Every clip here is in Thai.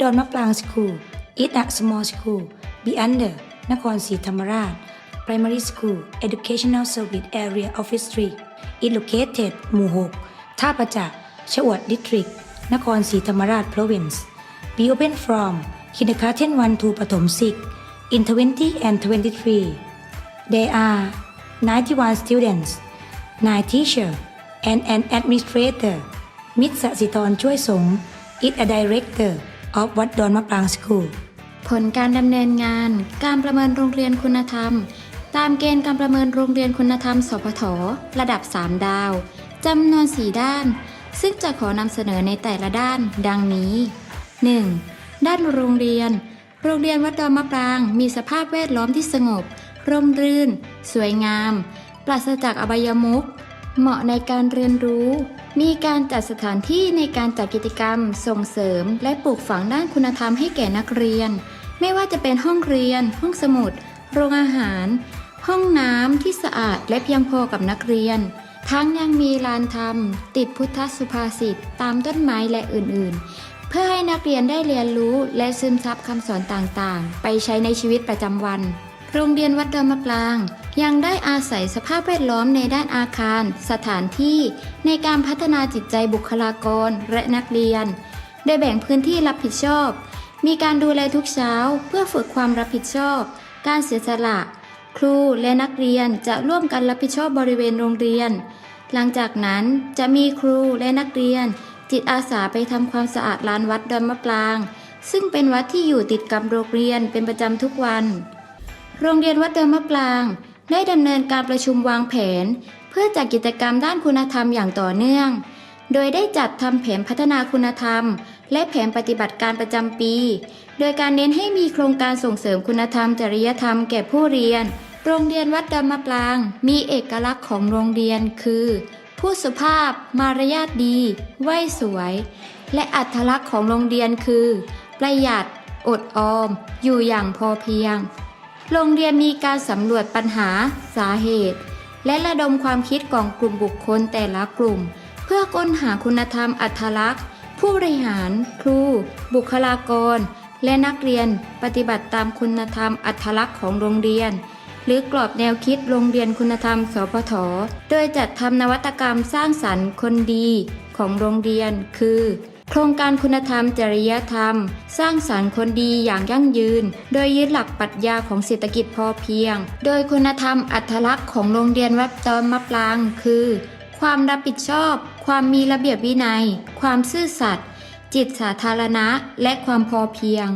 ดอนมะปรางสคูล is a small school be under นครศรีธรรมราช Primary School Educational Service Area Office Street is located หมู่ 6 ท่าประจักษ์ชวด District นครศรีธรรมราช Province be open from kindergarten 1 to ประถม6 in 20 and 23 There are 91 students 9 teacher and an administrator มิตรสสิธรช่วยสงฆ์ is a director of วัดดอนมะปราง School ผลการดำเนินงาน การประเมินโรงเรียนคุณธรรม ตามเกณฑ์การประเมินโรงเรียนคุณธรรม สพทระดับ 3 ดาวจำนวน 4 ด้าน ซึ่งจะขอนำเสนอในแต่ละด้าน ดังนี้ 1. ด้านโรงเรียน โรงเรียนวัดดอนมะปราง มีสภาพแวดล้อมที่สงบ ร่มรื่น สวยงาม ปราศจากอบายมุข เหมาะในการเรียนรู้ มีการจัดสถานที่ในการจัดกิจกรรม ส่งเสริม และปลูกฝังด้านคุณธรรมให้แก่นักเรียน ไม่ว่าจะเป็นห้องเรียน ห้องสมุด โรงอาหาร ห้องน้ำที่สะอาดและเพียงพอกับนักเรียน ทั้งยังมีลานธรรม ติดพุทธสุภาษิตตามต้นไม้และอื่นๆ เพื่อให้นักเรียนได้เรียนรู้และซึมซับคำสอนต่างๆ ไปใช้ในชีวิตประจำวัน โรงเรียนวัดดอนมะปราง ยังได้อาศัยสภาพแวดล้อมในด้านอาคาร สถานที่ ในการพัฒนาจิตใจบุคลากรและนักเรียนได้แบ่งพื้นที่รับผิดชอบ มีการดูแลทุกเช้า เพื่อฝึกความรับผิดชอบ การเสียสละ ครูและนักเรียนจะร่วมกันรับผิดชอบบริเวณโรงเรียน หลังจากนั้นจะมีครูและนักเรียน จิตอาสาไปทำความสะอาดลานวัดดอนมะปราง ซึ่งเป็นวัดที่อยู่ติดกับโรงเรียนเป็นประจำทุกวัน โรงเรียนวัดเดิมมะปราง ได้ดำเนินการประชุมวางแผน เพื่อจัดกิจกรรมด้านคุณธรรมอย่างต่อเนื่อง โดยได้จัดทำแผนพัฒนาคุณธรรม และแผนปฏิบัติการประจำปี โดยการเน้นให้มีโครงการส่งเสริมคุณธรรม จริยธรรมแก่ผู้เรียน โรงเรียนวัดดำมะปราง มีเอกลักษณ์ของโรงเรียนคือ ผู้สุภาพ มารยาทดีไหวสวย และอัตลักษณ์ของโรงเรียนคือ ประหยัด อดออม อยู่อย่างพอเพียง โรงเรียนมีการสำรวจปัญหา สาเหตุ และระดมความคิดของกลุ่มบุคคลแต่ละกลุ่ม เพื่อค้นหาคุณธรรมอัตลักษณ์ ผู้บริหาร ครู บุคลากร และนักเรียนปฏิบัติตามคุณธรรมอัตลักษณ์ของโรงเรียน หรือกรอบแนวคิดโรงเรียนคุณธรรม สพทโดยจัดทำนวัตกรรมสร้างสรรค์คนดีของโรงเรียน คือ โครงการคุณธรรมจริยธรรม สร้างสรรค์คนดีอย่างยั่งยืน โดยยึดหลักปรัชญาของเศรษฐกิจพอเพียง โดยคุณธรรมอัตลักษณ์ของโรงเรียนวัดตอนมะปราง คือ ความรับผิดชอบ ความมีระเบียบวินัย ความซื่อสัตย์จิตสาธารณะ และความพอเพียง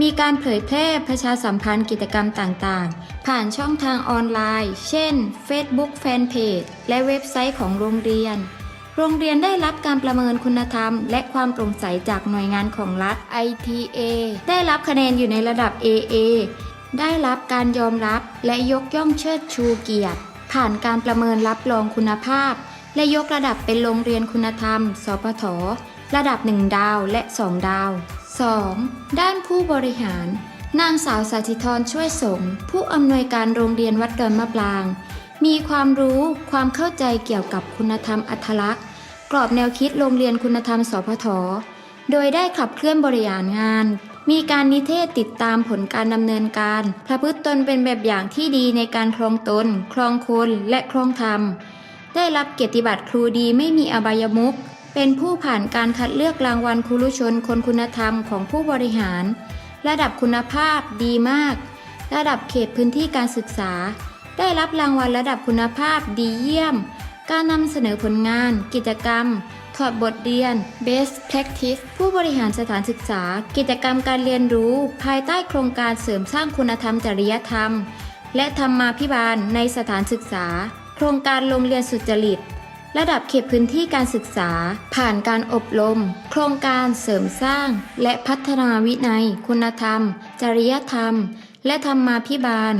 มีการเผยแพร่ประชาสัมพันธ์กิจกรรมต่างๆ ผ่านช่องทางออนไลน์ เช่น Facebook Fanpage และเว็บไซต์ของโรงเรียน โรงเรียนได้รับการประเมินคุณธรรม และความโปร่งใสจากหน่วยงานของรัฐ ITA ได้รับคะแนนอยู่ในระดับ AA ได้รับการยอมรับและยกย่องเชิดชูเกียรติ ผ่านการประเมินรับรองคุณภาพ และยกระดับเป็นโรงเรียนคุณธรรม สพท ระดับ 1 ดาวและ 2 ดาว 2. ด้านผู้บริหาร นางสาวสาธิธรช่วยสงผู้อำนวยการโรงเรียนวัดดอนมะปราง มีความรู้ความเข้าใจเกี่ยวกับคุณธรรมอัตลักษณ์ กรอบแนวคิดโรงเรียนคุณธรรมสพท โดยได้ขับเคลื่อนบริหารงาน มีการนิเทศติดตามผลการดำเนินการประพฤติตนเป็นแบบอย่างที่ดีในการครองตน ครองคนและครองธรรม ได้รับเกียรติบัตรครูดีไม่มีอบายมุขเป็นผู้ผ่านการคัดเลือกรางวัลครูรุชนคนคุณธรรมของผู้บริหาร ระดับคุณภาพดีมาก ระดับเขตพื้นที่การศึกษา ได้รับรางวัลระดับคุณภาพดีเยี่ยม การนำเสนอผลงาน กิจกรรม ถอดบทเรียน Best Practice ผู้บริหารสถานศึกษา กิจกรรมการเรียนรู้ ภายใต้โครงการเสริมสร้างคุณธรรมจริยธรรม และธรรมาภิบาลในสถานศึกษา โครงการโรงเรียนสุจริตระดับเขตพื้นที่การศึกษา ผ่านการอบรม โครงการเสริมสร้าง และพัฒนาวินัย คุณธรรม จริยธรรม และธรรมาภิบาล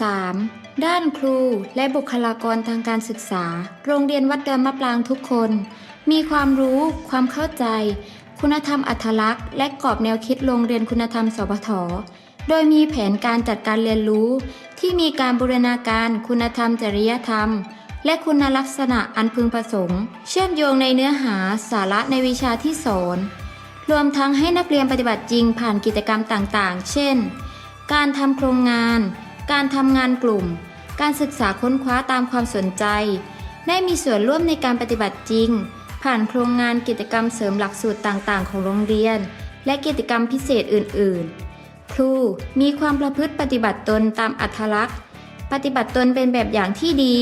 3. ด้านครูและบุคลากรทางการศึกษา โรงเรียนวัดเดิมมะปรางทุกคน มีความรู้ ความเข้าใจ คุณธรรมอัตลักษณ์ และกรอบแนวคิดโรงเรียนคุณธรรมสพทโดยมีแผนการจัดการเรียนรู้ ที่มีการบูรณาการคุณธรรมจริยธรรม และคุณลักษณะอันพึงประสงค์ เชื่อมโยงในเนื้อหาสาระในวิชาที่สอน รวมทั้งให้นักเรียนปฏิบัติจริงผ่านกิจกรรมต่างๆ เช่น การทำโครงงาน การทำงานกลุ่ม การศึกษาค้นคว้าตามความสนใจ ได้มีส่วนร่วมในการปฏิบัติจริง ผ่านโครงงานกิจกรรมเสริมหลักสูตรต่างๆ ของโรงเรียน และกิจกรรมพิเศษอื่น ๆ ครูมีความประพฤติปฏิบัติตนตามอัธลักษณ์ ปฏิบัติตนเป็นแบบอย่างที่ดี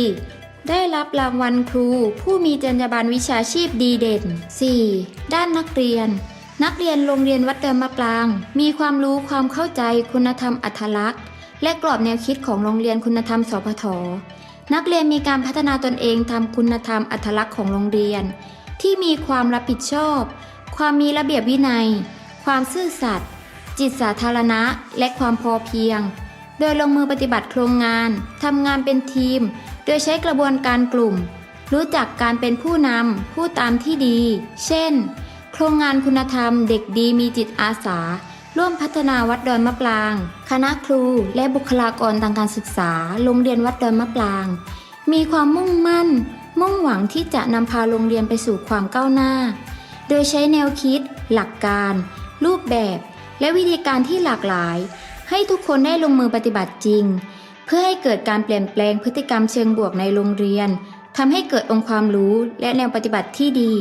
ได้รับรางวัลครู ผู้มีจรรยาบรรณวิชาชีพดีเด่น 4. ด้านนักเรียนนักเรียนโรงเรียนวัดเดิมมะปราง มีความรู้ความเข้าใจคุณธรรมอัธลักษณ์ และกรอบแนวคิดของโรงเรียนคุณธรรมสพทนักเรียนมีการพัฒนาตนเองทำคุณธรรมอัธลักษณ์ของโรงเรียน ที่มีความรับผิดชอบ ความมีระเบียบวินัย ความซื่อสัตย์จิตสาธารณะ และความพอเพียง โดยลงมือปฏิบัติโครงงานทำงานเป็นทีม โดยใช้กระบวนการกลุ่ม รู้จักการเป็นผู้นำผู้ตามที่ดี เช่น โครงงานคุณธรรมเด็กดีมีจิตอาสา ร่วมพัฒนาวัดดอนมะปราง คณะครูและบุคลากรทางการศึกษา โรงเรียนวัดดอนมะปราง มีความมุ่งมั่น มุ่งหวังที่จะนำพาโรงเรียนไปสู่ความก้าวหน้า โดยใช้แนวคิด หลักการ รูปแบบ และวิธีการที่หลากหลาย ให้ทุกคนได้ลงมือปฏิบัติจริง เพื่อให้เกิดการเปลี่ยนแปลงพฤติกรรมเชิงบวกในโรงเรียนทำให้เกิดองค์ความรู้และแนวปฏิบัติที่ดี